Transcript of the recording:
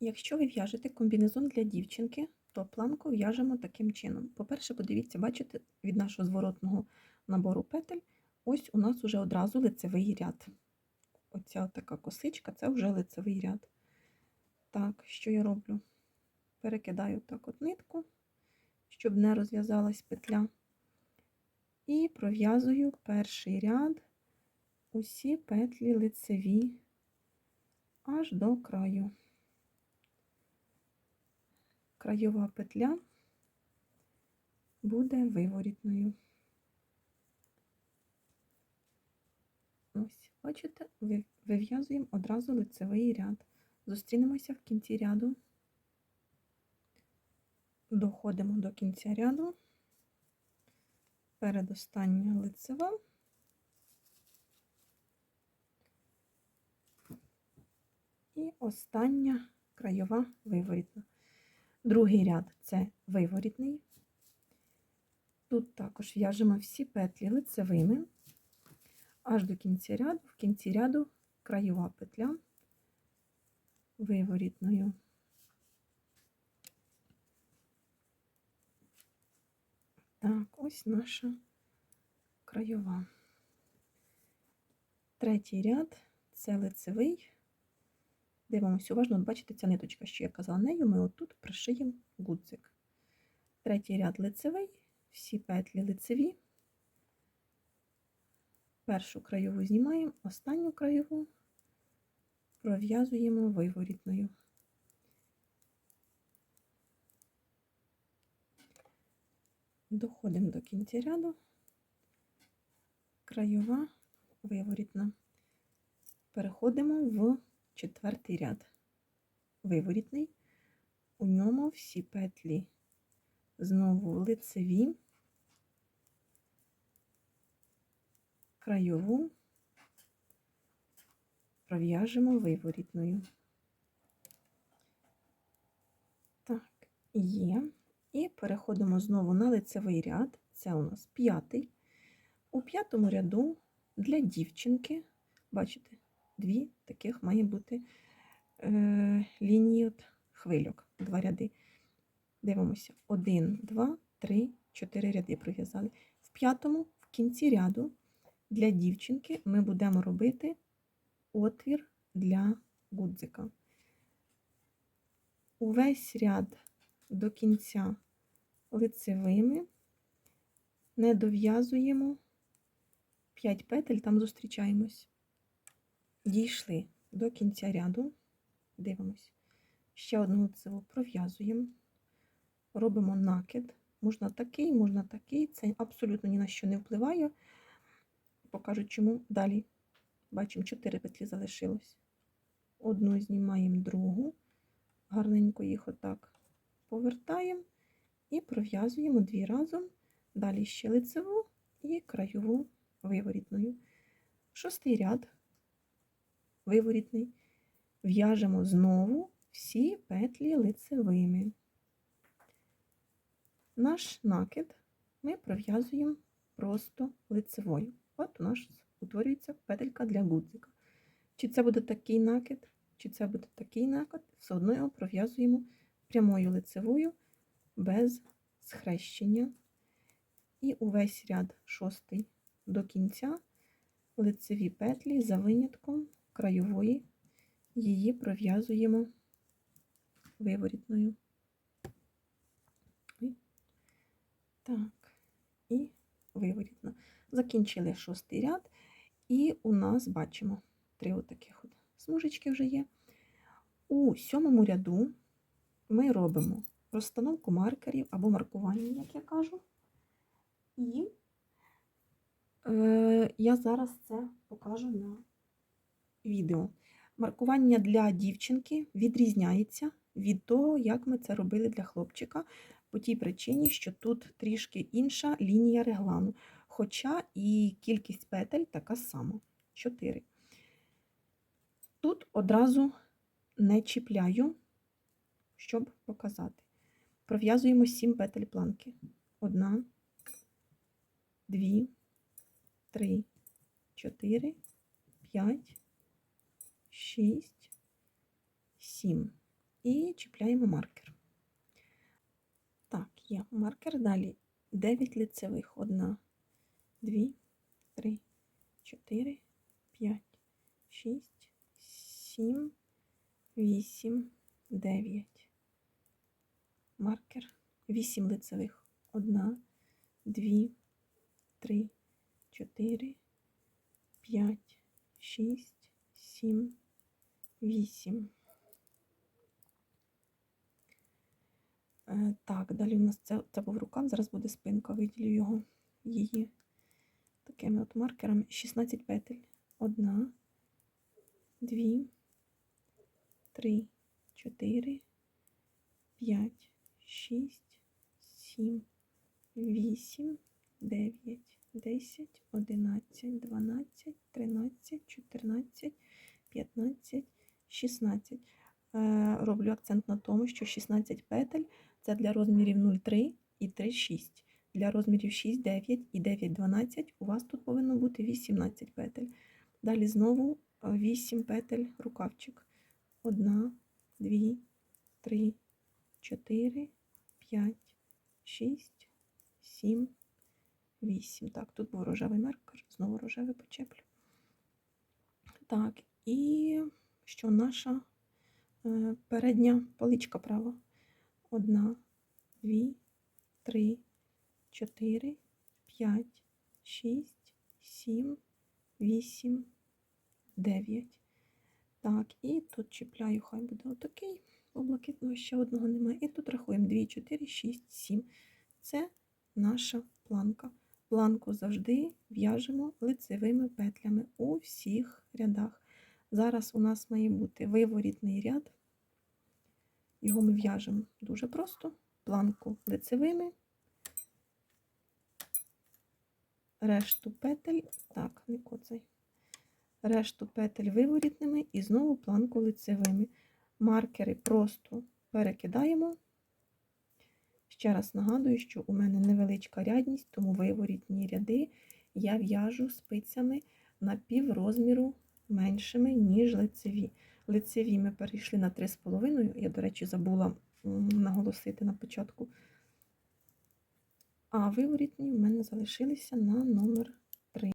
Якщо ви в'яжете комбінезон для дівчинки, то планку в'яжемо таким чином. По-перше, подивіться, бачите, від нашого зворотного набору петель, ось у нас вже одразу лицевий ряд. Оця така косичка це вже лицевий ряд. Так, що я роблю? Перекидаю так от нитку, щоб не розв'язалась петля. І пров'язую перший ряд усі петлі лицеві аж до краю. Краєва петля буде виворітною. Ось, бачите, вив'язуємо одразу лицевий ряд. Зустрінемося в кінці ряду. Доходимо до кінця ряду. Передостання лицева. І остання краєва виворітна. Другий ряд це виворітний. Тут також в'яжемо всі петлі лицевими, аж до кінця ряду, в кінці ряду краєва петля виворітною. Так, ось наша краєва. Третій ряд це лицевий. Дивимося уважно, бачите, ця ниточка, що я казала, нею ми отут пришиємо гудзик. Третій ряд лицевий, всі петлі лицеві. Першу краєву знімаємо, останню краєву пров'язуємо виворітною. Доходимо до кінця ряду, краєва виворітна. Переходимо в четвертий ряд. Виворітний. У ньому всі петлі знову лицеві, краєву пров'яжемо виворітною. Так, є. І переходимо знову на лицевий ряд. Це у нас п'ятий. У п'ятому ряду для дівчинки, бачите, дві таких має бути е, лінії от хвильок, два ряди. Дивимося: один, два, три, чотири ряди пров'язали. В п'ятому, в кінці ряду, для дівчинки ми будемо робити отвір для гудзика. Увесь ряд до кінця лицевими не дов'язуємо 5 петель, там зустрічаємось. Дійшли до кінця ряду, дивимось. Ще одну лицеву пров'язуємо, робимо накид. Можна такий, можна такий, це абсолютно ні на що не впливає. Покажу, чому далі. Бачимо, 4 петлі залишилось. Одну знімаємо другу, гарненько їх отак повертаємо і пров'язуємо дві разом. Далі ще лицеву і краєву виворітною. Шостий ряд виворітний. В'яжемо знову всі петлі лицевими. Наш накид ми пров'язуємо просто лицевою. От у нас утворюється петелька для гудзика. Чи це буде такий накид, чи це буде такий накид, все одно його пров'язуємо прямою лицевою без схрещення. І увесь ряд шостий до кінця лицеві петлі за винятком краєвої, її пров'язуємо виворітною. Так, і виворітно. Закінчили шостий ряд, і у нас бачимо три отаких от смужечки вже є. У сьомому ряду ми робимо розстановку маркерів або маркування, як я кажу. І е, я зараз це покажу на відео. Маркування для дівчинки відрізняється від того, як ми це робили для хлопчика, по тій причині, що тут трішки інша лінія реглану, хоча і кількість петель така сама 4. Тут одразу не чіпляю, щоб показати. Пров'язуємо 7 петель планки. Одна, дві, три, чотири, п'ять, шість, сім. і чіпляємо маркер. Так, є маркер. Далі 9 лицевих. 1, 2, 3, 4, 5, 6, 7, 8, 9. Маркер. 8 лицевих. 1, 2, 3, 4, 5, 6, 7, 8. Е, Так, далі у нас це, це був рукав, зараз буде спинка, виділю його, її такими от маркерами. 16 петель. Одна, дві, три, чотири, п'ять, шість, сім, вісім, дев'ять, десять, одинадцять, дванадцять, тринадцять, чотирнадцять, п'ятнадцять, шістнадцять. Е, Роблю акцент на тому, що 16 петель це для розмірів 0,3 і 3,6. Для розмірів 6, 9 і 9, 12 у вас тут повинно бути 18 петель. Далі знову 8 петель рукавчик. 1, 2, 3, 4, 5, 6, 7, 8. Так, тут був рожевий маркер, знову рожевий почеплю. Так, і що наша е, передня поличка права. Одна, дві, три, чотири, п'ять, шість, сім, вісім, дев'ять. Так, і тут чіпляю, хай буде отакий, бо блакитного ще одного немає. І тут рахуємо 2, 4, 6, 7. Це наша планка. Планку завжди в'яжемо лицевими петлями у всіх рядах. Зараз у нас має бути виворітний ряд. Його ми в'яжемо дуже просто. Планку лицевими, решту петель, так, не коцай, решту петель виворітними і знову планку лицевими. Маркери просто перекидаємо. Ще раз нагадую, що у мене невеличка рядність, тому виворітні ряди я в'яжу спицями на пів розміру меншими, ніж лицеві. Лицеві ми перейшли на 3,5. Я, до речі, забула наголосити на початку. А виворітні в мене залишилися на номер